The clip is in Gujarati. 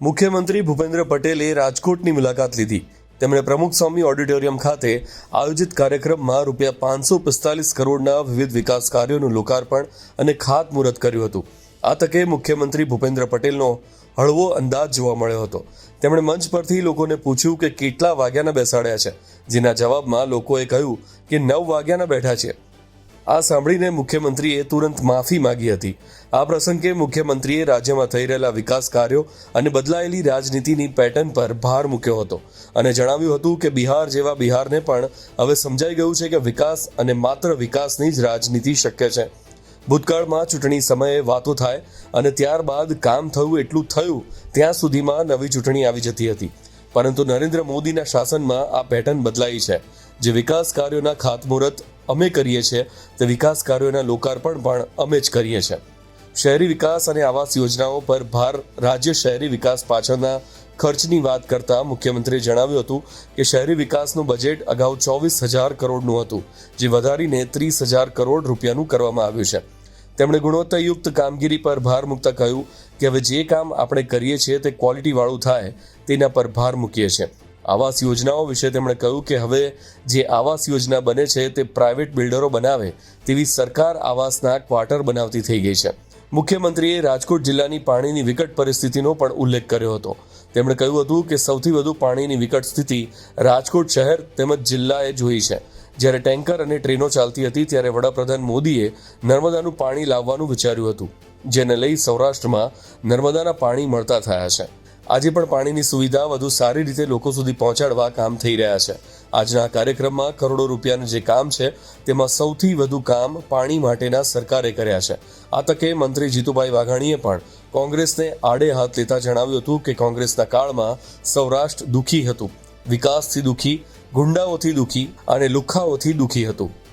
મુખ્યમંત્રી ભૂપેન્દ્ર પટેલે રાજકોટની મુલાકાત લીધી. તેમણે પ્રમુખ સ્વામી ઓડિટોરિયમ ખાતે આયોજિત કાર્યક્રમમાં રૂપિયા પાંચસો પિસ્તાલીસ કરોડના વિવિધ વિકાસ કાર્યોનું લોકાર્પણ અને ખાતમુહૂર્ત કર્યું હતું. આ તકે મુખ્યમંત્રી ભૂપેન્દ્ર પટેલનો હળવો અંદાજ જોવા મળ્યો હતો. તેમણે મંચ પરથી લોકોને પૂછ્યું કે કેટલા વાગ્યાના બેસાડ્યા છે? જેના જવાબમાં લોકોએ કહ્યું કે નવ વાગ્યાના બેઠા છે આ સાંભળીને મુખ્યમંત્રીએ તુરંત માફી માંગી હતી. આ પ્રસંગે મુખ્યમંત્રીએ રાજ્યમાં થઈ રહેલા વિકાસ કાર્યો અને બદલાયેલી રાજનીતિની પેટર્ન પર ભાર મૂક્યો હતો અને જણાવ્યું હતું કે બિહાર જેવા બિહારને પણ હવે સમજાઈ ગયું છે કે વિકાસ અને માત્ર વિકાસની જ રાજનીતિ શક્ય છે. ભૂતકાળમાં ચૂંટણી સમયે વાતો થાય અને ત્યારબાદ કામ થયું એટલું થયું, ત્યાં સુધીમાં નવી ચૂંટણી આવી જતી હતી. પરંતુ નરેન્દ્ર મોદીના શાસનમાં આ પેટર્ન બદલાઈ છે. જે વિકાસ કાર્યોના ખાતમુહૂર્ત અમે કરીએ છીએ, તે વિકાસ કાર્યોના લોકાર્પણ પણ અમે જ કરીએ છીએ. શહેરી વિકાસ અને આવાસ યોજનાઓ પર ભાર રાજ્ય શહેરી વિકાસ પાછળના ખર્ચની વાત કરતા મુખ્યમંત્રીએ જણાવ્યું હતું કે શહેરી વિકાસનું બજેટ અગાઉ ચોવીસ હજાર કરોડનું હતું, જે વધારીને ત્રીસ હજાર કરોડ રૂપિયાનું કરવામાં આવ્યું છે. તેમણે ગુણવત્તાયુક્ત કામગીરી પર ભાર મૂકતા કહ્યું કે હવે જે કામ આપણે કરીએ છીએ તે ક્વોલિટીવાળું થાય, તેના પર ભાર મૂકીએ છીએ. આવાસ યોજનાઓ વિશે તેમણે કહ્યું કે હવે જે આવાસ યોજના બને છે તે પ્રાઇવેટ બિલ્ડરો બનાવે તેવી સરકાર આવાસના ક્વાર્ટર બનાવતી થઈ ગઈ છે. મુખ્યમંત્રીએ રાજકોટ જિલ્લાની પાણીની વિકટ પરિસ્થિતિનો પણ ઉલ્લેખ કર્યો હતો. તેમણે કહ્યું હતું કે સૌથી વધુ પાણીની વિકટ સ્થિતિ રાજકોટ શહેર તેમજ જિલ્લાએ જોઈ છે. જ્યારે ટેન્કર અને ટ્રેનો ચાલતી હતી ત્યારે વડાપ્રધાન મોદીએ નર્મદાનું પાણી લાવવાનું વિચાર્યું હતું, જેને લઈ સૌરાષ્ટ્રમાં નર્મદાના પાણી મળતા થયા છે. આજે પણ પાણીની સુવિધા વધુ સારી રીતે લોકો સુધી પહોંચાડવા કામ થઈ રહ્યા છે. આજના કાર્યક્રમમાં કરોડો રૂપિયાનું જે કામ છે, તેમાં સૌથી વધુ કામ પાણી માટેના સરકારે કર્યા છે. આ તકે મંત્રી જીતુભાઈ વાઘાણીએ પણ કોંગ્રેસને આડે હાથ લેતા જણાવ્યું હતું કે કોંગ્રેસના કાળમાં સૌરાષ્ટ્ર દુઃખી હતું. વિકાસથી દુઃખી, ગુંડાઓથી દુઃખી અને લુખાઓથી દુઃખી હતું.